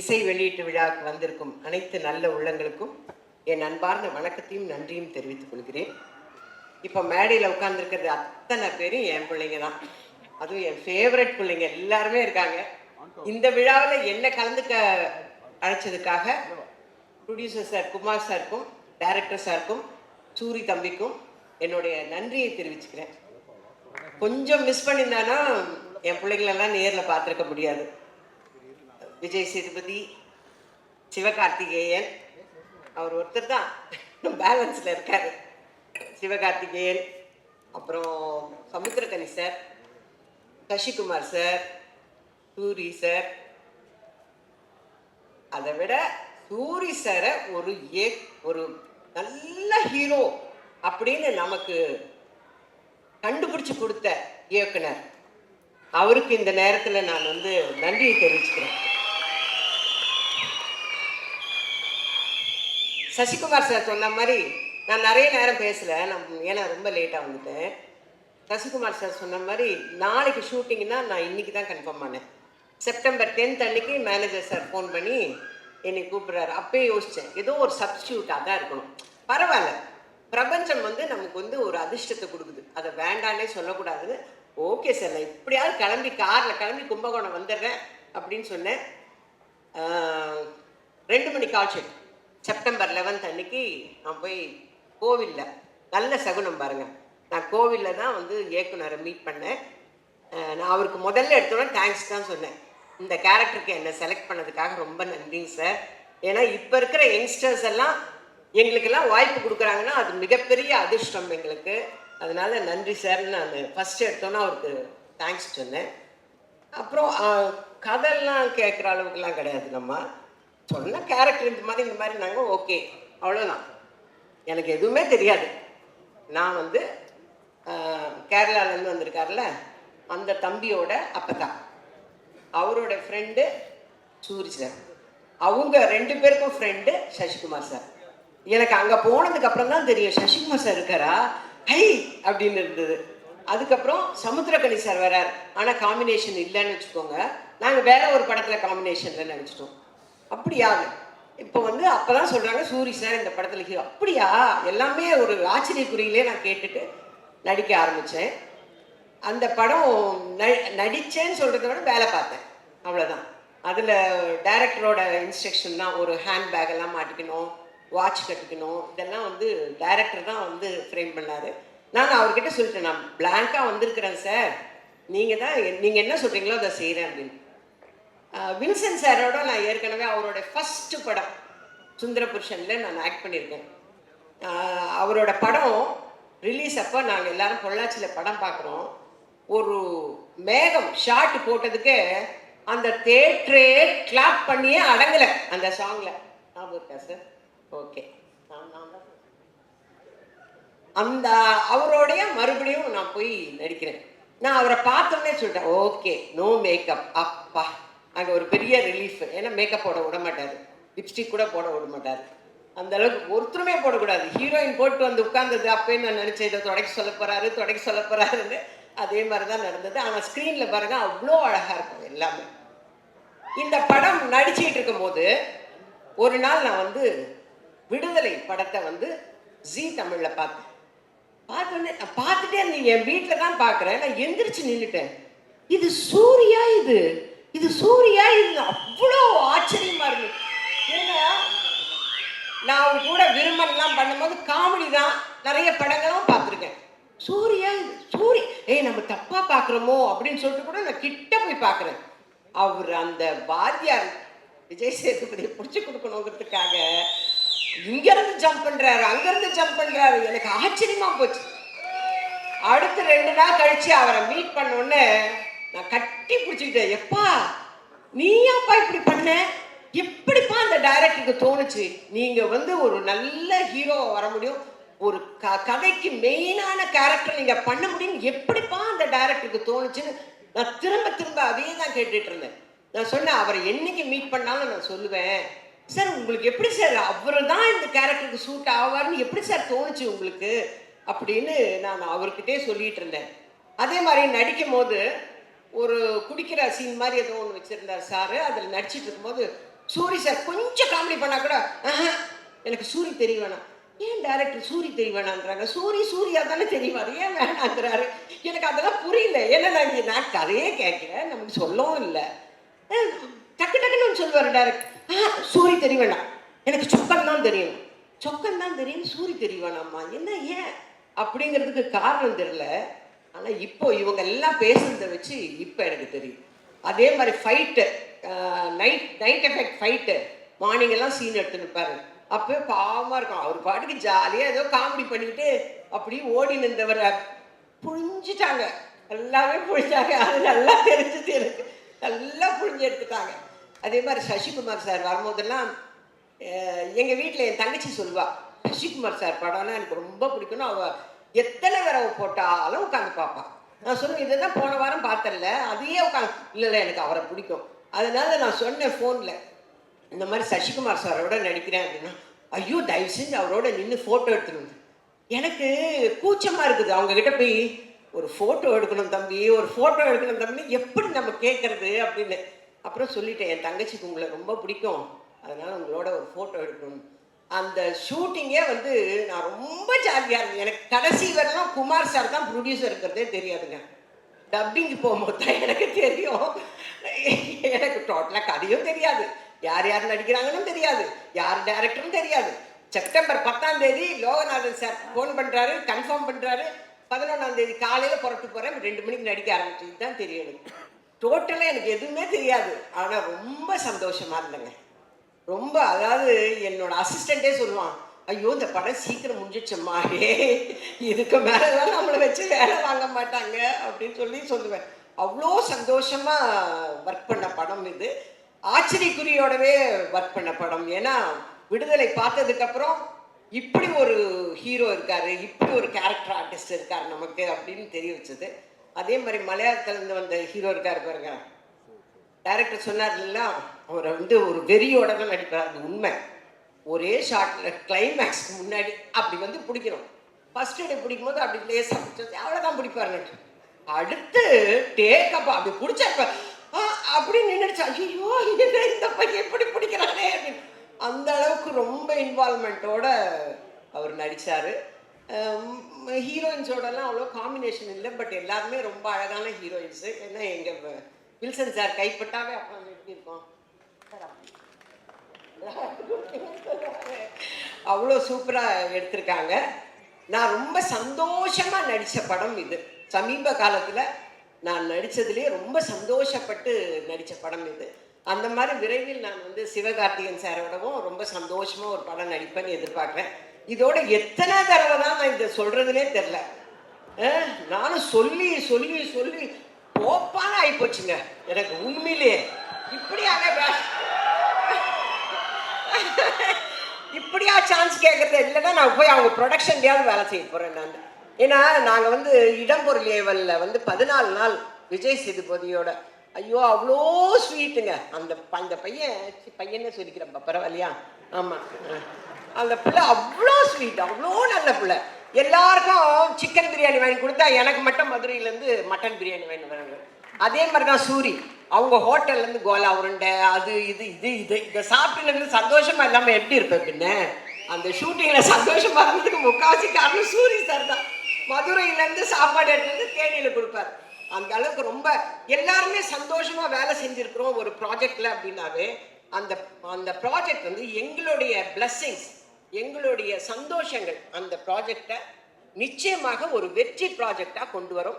இசை வெளியீட்டு விழாவுக்கு வந்திருக்கும் அனைத்து நல்ல உள்ளங்களுக்கும் என் அன்பார்ந்த வணக்கத்தையும் நன்றியும் தெரிவித்துக் கொள்கிறேன். இப்போ மேடையில் உட்காந்துருக்கிறது அத்தனை பேரும் என் பிள்ளைங்க தான். அதுவும் என் ஃபேவரட் பிள்ளைங்க எல்லாருமே இருக்காங்க. இந்த விழாவில் என்ன கலந்துக்க அழைச்சதுக்காக ப்ரொடியூசர் சார் குமார் சாருக்கும் டைரக்டர் சாருக்கும் சூரி தம்பிக்கும் என்னுடைய நன்றியை தெரிவிச்சுக்கிறேன். கொஞ்சம் மிஸ் பண்ணியிருந்தானா என் பிள்ளைங்களெல்லாம் நேரில் பார்த்துருக்க முடியாது. விஜய் சேதுபதி சிவகார்த்திகேயன். அவர் ஒருத்தர் தான். பேலன்ஸில் இருக்கார். சிவகார்த்திகேயன் அப்புறம் Samuthirakani sir Sasikumar sir Soori sir. அதை விட சூரி சாரை ஒரு ஏ ஒரு நல்ல ஹீரோ அப்படின்னு நமக்கு கண்டுபிடிச்சு கொடுத்த இயக்குனர். அவருக்கு இந்த நேரத்தில் நான் வந்து நன்றியை தெரிவிச்சுக்கிறேன். சசிகுமார் சார் சொன்ன மாதிரி நான் நிறைய நேரம் பேசல நான் ஏன்னா ரொம்ப லேட்டாக வந்துட்டேன். சசிகுமார் சார் சொன்ன மாதிரி நாளைக்கு ஷூட்டிங்னா நான் இன்னைக்கு தான் கன்ஃபார்ம் பண்ணேன். செப்டம்பர் டென்த் அன்னைக்கு மேனேஜர் சார் ஃபோன் பண்ணி என்னை கூப்பிட்றாரு. அப்பயே யோசித்தேன் ஏதோ ஒரு சப்ஸ்டியூட்டாக தான் இருக்கணும். பரவாயில்ல. பிரபஞ்சம் வந்து நமக்கு வந்து ஒரு அதிர்ஷ்டத்தை கொடுக்குது. அதை வேண்டானே சொல்லக்கூடாதுன்னு ஓகே சார் நான் எப்படியாவது கிளம்பி காரில் கிளம்பி கும்பகோணம் வந்துடுறேன் அப்படின்னு சொன்னேன். ரெண்டு மணி கால் ஷீட் செப்டம்பர் லெவன்த் அன்னைக்கு நான் போய் கோவிலில் நல்ல சகுனம் பாருங்கள் நான் கோவிலில் தான் வந்து இயக்குனரை மீட் பண்ணேன். நான் அவருக்கு முதல்ல எடுத்தோன்னே தேங்க்ஸ் தான் சொன்னேன். இந்த கேரக்டருக்கு என்னை செலக்ட் பண்ணதுக்காக ரொம்ப நன்றிங்க சார் ஏன்னா இப்போ இருக்கிற யங்ஸ்டர்ஸ் எல்லாம் எங்களுக்கெல்லாம் வாய்ப்பு கொடுக்குறாங்கன்னா அது மிகப்பெரிய அதிர்ஷ்டம் எங்களுக்கு. அதனால் நன்றி சார்னு நான் ஃபஸ்ட்டு எடுத்தோன்னே அவருக்கு தேங்க்ஸ் சொன்னேன். அப்புறம் கதையெல்லாம் கேட்குற அளவுக்குலாம் கிடையாது நம்ம. சொன்ன கேரக்டர் இந்த மாதிரி இந்த மாதிரி நாங்கள் ஓகே அவ்வளோதான் எனக்கு எதுவுமே தெரியாது. நான் வந்து கேரளாலேருந்து வந்திருக்கார்ல அந்த தம்பியோட அப்பதான். அவரோட ஃப்ரெண்டு சூரி சார் அவங்க ரெண்டு பேருக்கும் ஃப்ரெண்டு சசிகுமார் சார் எனக்கு அங்கே போனதுக்கப்புறம் தான் தெரியும் சசிகுமார் சார் இருக்காரா? ஹை! அப்படின்னு இருந்தது. அதுக்கப்புறம் சமுத்திரக்கணி சார் வரார். ஆனால் காம்பினேஷன் இல்லைன்னு வச்சுக்கோங்க. நாங்கள் வேற ஒரு படத்தில் காம்பினேஷனில் நினச்சிட்டோம். அப்படியா? இப்போ வந்து அப்போ தான் சொல்கிறாங்க சூரி சார் இந்த படத்தில் ஹீரோ அப்படியா? எல்லாமே ஒரு ஆச்சரியக்குறியிலே நான் கேட்டுட்டு நடிக்க ஆரம்பித்தேன் அந்த படம் ந நடித்தேன்னு சொல்கிறத விட வேலை பார்த்தேன். அவ்வளோதான் அதில் டைரக்டரோட இன்ஸ்ட்ரக்ஷன் தான் ஒரு ஹேண்ட்பேக் எல்லாம் மாட்டிக்கணும் வாட்ச் கட்டிக்கணும். இதெல்லாம் வந்து டைரக்டர் தான் வந்து ஃப்ரேம் பண்ணார். நான் அவர்கிட்ட சொல்லிட்டேன் நான் பிளாங்காக வந்திருக்கிறேன் சார் நீங்கள் தான் நீங்கள் என்ன சொல்கிறீங்களோ அதை செய்கிறேன் அப்படின்னு. வின்சென்ட் சாரோட நான் ஏற்கனவே அவரோட ஃபஸ்ட்டு படம் சுந்தர புருஷனில் நான் ஆக்ட் பண்ணியிருக்கேன் அவரோட படம் ரிலீஸ் அப்போ நாங்கள் எல்லாரும் பொள்ளாச்சியில் படம் பார்க்குறோம். ஒரு மேகம் ஷாட் போட்டதுக்கு அந்த தேட்டரே கிளாப் பண்ணியே அடங்கலை அந்த சாங்கில் ஞாபகம் இருக்கா சார் ஓகே அந்த அவரோடைய மறுபடியும் நான் போய் நடிக்கிறேன். நான் அவரை பார்த்தோன்னே சொல்லிட்டேன் ஓகே நோ மேக்கப் அப்பா. அங்கே ஒரு பெரிய ரிலீஃப் ஏன்னா மேக்கப் போட விட மாட்டார். லிப்ஸ்டிக் கூட போட விட மாட்டார். அந்த அளவுக்கு ஒருத்தருமே போடக்கூடாது. ஹீரோயின் போட்டு வந்து உட்கார்ந்தது அப்பயே நான் நினச்சேன் இதை தொடக்க சொல்ல போறாரு தொடக்க சொல்ல போறாருன்னு. அதே மாதிரி தான் நடந்தது. ஆனால் ஸ்க்ரீனில் பாருங்க அவ்வளோ அழகாக இருக்கும் எல்லாமே. இந்த படம் நடிச்சுக்கிட்டு இருக்கும்போது ஒரு நாள் நான் வந்து விடுதலை படத்தை வந்து ஜீ தமிழில் பார்த்தேன். பார்த்தோன்னே நான் பார்த்துட்டே இருந்தீங்க என் வீட்டில் தான் பார்க்குறேன். நான் எந்திரிச்சு நின்றுட்டேன் இது சூர்யா இது? இது சூர்யா இது அவ்வளோ ஆச்சரியமா இருக்கு. ஏன்னா நான் கூட விரும்பலாம் பண்ணும்போது காமெடி தான். நிறைய படங்களும் பார்த்துருக்கேன். சூர்யா இது சூரிய ஏய் நம்ம தப்பா பார்க்குறோமோ அப்படின்னு சொல்லிட்டு கூட நான் கிட்ட போய் பார்க்குறேன். அவர் அந்த வாத்தியார் விஜய் சேதுபதியை பிடிச்சி கொடுக்கணுங்கிறதுக்காக இங்கிருந்து ஜம்ப் பண்ணுறாரு அங்கிருந்து ஜம்ப் பண்ணுறாரு எனக்கு ஆச்சரியமாக போச்சு. அடுத்து ரெண்டு நாள் கழித்து அவரை மீட் பண்ண உடனே நான் கட்டி பிடிச்சிக்கிட்டேன். எப்பா நீயாப்பா இப்படி பண்ண? எப்படிப்பா அந்த டைரக்டருக்கு தோணுச்சு? நீங்கள் வந்து ஒரு நல்ல ஹீரோவை வர முடியும். ஒரு க கதைக்கு மெயினான கேரக்டர் நீங்கள் பண்ண முடியும். எப்படிப்பா அந்த டைரக்டருக்கு தோணுச்சுன்னு நான் திரும்ப திரும்ப அதே தான் கேட்டுட்டு இருந்தேன். நான் சொன்னேன் அவரை என்னைக்கு மீட் பண்ணாலும் நான் சொல்லுவேன். சார் உங்களுக்கு எப்படி சார்? அவர் தான் இந்த கேரக்டருக்கு சூட் ஆவார்னு எப்படி சார் தோணுச்சு உங்களுக்கு? அப்படின்னு நான் அவர்கிட்டே சொல்லிட்டு இருந்தேன். அதே மாதிரி நடிக்கும் போது ஒரு குடிக்கிற சீன் மாதிரி ஏதோ ஒன்று வச்சுருந்தார் சார் அதில் நடிச்சிட்டு இருக்கும்போது சூரி சார் கொஞ்சம் காமெடி பண்ணால் கூட எனக்கு சூரி தெரிய வேணாம். ஏன் டேரக்டர் சூரி தெரிய வேணான்றாங்க சூரி சூரியா தானே தெரிவார். ஏன் வேணாங்கிறாரு எனக்கு அதெல்லாம் புரியல. ஏன்னா நான் நான் கதையே கேட்கிறேன் நமக்கு சொல்லவும் இல்லை. டக்கு டக்குன்னு ஒன்று சொல்லுவார் டேரக்ட் ஆ சூரி தெரிய வேணாம். எனக்கு சொக்கன் தான் தெரியும் சொக்கன் தான் தெரியும் சூரி தெரிய வேணாம்மா. என்ன ஏன்? அப்படிங்கிறதுக்கு காரணம் தெரியல. ஆனால் இப்போ இவங்க எல்லாம் பேசுறத வச்சு இப்போ எனக்கு தெரியும் அதே மாதிரி fight night night effect fight morning எல்லாம் சீன் எடுத்துன்னு அப்போ பாவமாக இருக்கும். அவர் பாட்டுக்கு ஜாலியாக ஏதோ காமெடி பண்ணிக்கிட்டு அப்படியே ஓடி நின்றவரை புழிஞ்சிட்டாங்க. எல்லாமே புழிஞ்சாங்க. அது நல்லா தெரிஞ்சது எனக்கு. நல்லா புழிஞ்சு எடுத்துட்டாங்க. அதே மாதிரி சசிகுமார் சார் வரும்போதெல்லாம் எங்கள் வீட்டில் என் தங்கச்சி சொல்லுவாள் சசிகுமார் சார் படம்லாம் எனக்கு ரொம்ப பிடிக்கும்னு. அவள் எத்தனை தடவை போட்டாலும் உட்காந்து பார்ப்பான். நான் சொன்னேன் இதை தான் போன வாரம் பார்த்தல அதையே உட்காந்து இல்லை எனக்கு அவரை பிடிக்கும். அதனால நான் சொன்னேன் ஃபோனில் இந்த மாதிரி சசிகுமார் சாரோட நடிக்கிறேன் அப்படின்னா ஐயோ தயவு செஞ்சு அவரோட நின்று ஃபோட்டோ எடுத்துருந்து எனக்கு கூச்சமாக இருக்குது. அவங்கக்கிட்ட போய் ஒரு ஃபோட்டோ எடுக்கணும் தம்பி ஒரு ஃபோட்டோ எடுக்கணும் தம்பி எப்படி நம்ம கேட்குறது அப்படின்னு. அப்புறம் சொல்லிட்டேன் என் தங்கச்சிக்கு உங்களை ரொம்ப பிடிக்கும். அதனால் உங்களோட ஒரு ஃபோட்டோ எடுக்கணும். அந்த ஷூட்டிங்கே வந்து நான் ரொம்ப ஜாலியாக இருந்தேன். எனக்கு கடைசி வரலாம் குமார் சார் தான் ப்ரொடியூசர் இருக்கிறதே தெரியாதுங்க. டப்பிங்கு போகும்போது தான் எனக்கு தெரியும். எனக்கு டோட்டலாக கதையும் தெரியாது. யார் யார் நடிக்கிறாங்கன்னு தெரியாது. யார் டேரக்டரும் தெரியாது. செப்டம்பர் பத்தாம் தேதி லோகநாதன் சார் ஃபோன் பண்ணுறாரு கன்ஃபார்ம் பண்ணுறாரு பதினொன்றாம் தேதி காலையில் புறட்டு போகிறேன் ரெண்டு மணிக்கு நடிக்க ஆரம்பிச்சது தான் தெரியும் டோட்டலாக எனக்கு எதுவுமே தெரியாது. ஆனால் ரொம்ப சந்தோஷமாக இருந்தேங்க. ரொம்ப அதாவது என்னோட அசிஸ்டண்ட்டே சொல்லுவான் ஐயோ இந்த படம் சீக்கிரம் முடிஞ்சிச்சம்மா இதுக்கு மேலெல்லாம் நம்மளை வச்சு வேலை வாங்க மாட்டாங்க அப்படின்னு சொல்லி சொல்லுவேன். அவ்வளோ சந்தோஷமாக ஒர்க் பண்ண படம் இது. ஆச்சரியக்குறியோடவே ஒர்க் பண்ண படம். ஏன்னா விடுதலை பார்த்ததுக்கப்புறம் இப்படி ஒரு ஹீரோ இருக்காரு இப்படி ஒரு கேரக்டர் ஆர்டிஸ்ட் இருக்கார் நமக்கு அப்படின்னு தெரிய வச்சது. அதே மாதிரி மலையாளத்துலேருந்து வந்த ஹீரோ இருக்காரு பாருங்க. டைரக்டர் சொன்னார்ல அவரை வந்து ஒரு வெறியோட தான் நடிப்பார் அது உண்மை. ஒரே ஷார்ட்டில் கிளைமேக்ஸ்க்கு முன்னாடி அப்படி வந்து பிடிக்கணும். ஃபர்ஸ்ட் டே பிடிக்கும் போது அப்படி லேசாக பிடிச்சது அவ்வளோதான் பிடிப்பார் நட்டு அடுத்து டேக்கப்பா அப்படி பிடிச்சப்ப ஆ, அப்படி நின்றுச்சு ஐயோ என்ன இந்த பையன் எப்படி பிடிக்கிறானே? அப்படின்னு. அந்த அளவுக்கு ரொம்ப இன்வால்மெண்ட்டோட அவர் நடித்தார் ஹீரோயின்ஸோடலாம் அவ்வளோ காம்பினேஷன் இல்லை பட் எல்லாருமே ரொம்ப அழகான ஹீரோயின்ஸு ஏன்னா எங்கள் வில்சன் சார் கைப்பட்டாவே அப்புறம் எப்படி அவ்வளோ சூப்பராக எடுத்திருக்காங்க. நான் ரொம்ப சந்தோஷமாக நடித்த படம் இது. சமீப காலத்தில் நான் நடித்ததுலேயே ரொம்ப சந்தோஷப்பட்டு நடித்த படம் இது. அந்த மாதிரி விரைவில் நான் வந்து சிவகார்த்திகேயன் சாரோடவும் ரொம்ப சந்தோஷமாக ஒரு படம் நடிப்பேன்னு எதிர்பார்க்குறேன். இதோட எத்தனை தடவை தான் நான் இதை சொல்கிறதுனே தெரில நானும் சொல்லி சொல்லி சொல்லி போப்பான ஆகிப்போச்சுங்க எனக்கு உண்மையிலேயே. இப்படியாக இப்படியா சான்ஸ் கேட்கறது இல்லைன்னா நான் போய் அவங்க ப்ரொடக்ஷன்லேயாவது வேலை செய்ய போகிறேன் நான். ஏன்னா நாங்கள் வந்து இடம்பொருள் ஏவலில் வந்து பதினாலு நாள் விஜய் சேதுபதியோட. ஐயோ அவ்வளோ ஸ்வீட்டுங்க அந்த அந்த பையன் பையனே சொல்லிக்கிறப்ப பரவாயில்லையா? ஆமாம் அந்த பிள்ளை அவ்வளோ ஸ்வீட் அவ்வளோ நல்ல பிள்ளை. எல்லாருக்கும் சிக்கன் பிரியாணி வாங்கி கொடுத்தா எனக்கு மட்டும் மதுரையிலேருந்து மட்டன் பிரியாணி வாங்கி வராங்க அதே மாதிரி தான் சூரி. அவங்க ஹோட்டல்லேருந்து கோலா உருண்டை அது இது இது இது. இதை சாப்பிட்டுலேருந்து சந்தோஷமாக இல்லாமல் எப்படி இருப்பேன் பின்ன? அந்த ஷூட்டிங்கில் சந்தோஷமாக இருந்ததுக்கு முக்காவாசி காரணம் சூரி சார் தான். மதுரையிலேருந்து சாப்பாடு எடுத்து தேனியில் கொடுப்பாரு. அந்த அளவுக்கு ரொம்ப எல்லாருமே சந்தோஷமாக வேலை செஞ்சுருக்குறோம் ஒரு ப்ராஜெக்டில் அப்படின்னாவே அந்த அந்த ப்ராஜெக்ட் வந்து எங்களுடைய பிளஸ்ஸிங்ஸ் எங்களுடைய சந்தோஷங்கள் அந்த ப்ராஜெக்டை நிச்சயமாக ஒரு வெற்றி ப்ராஜெக்டாக கொண்டு வரும்.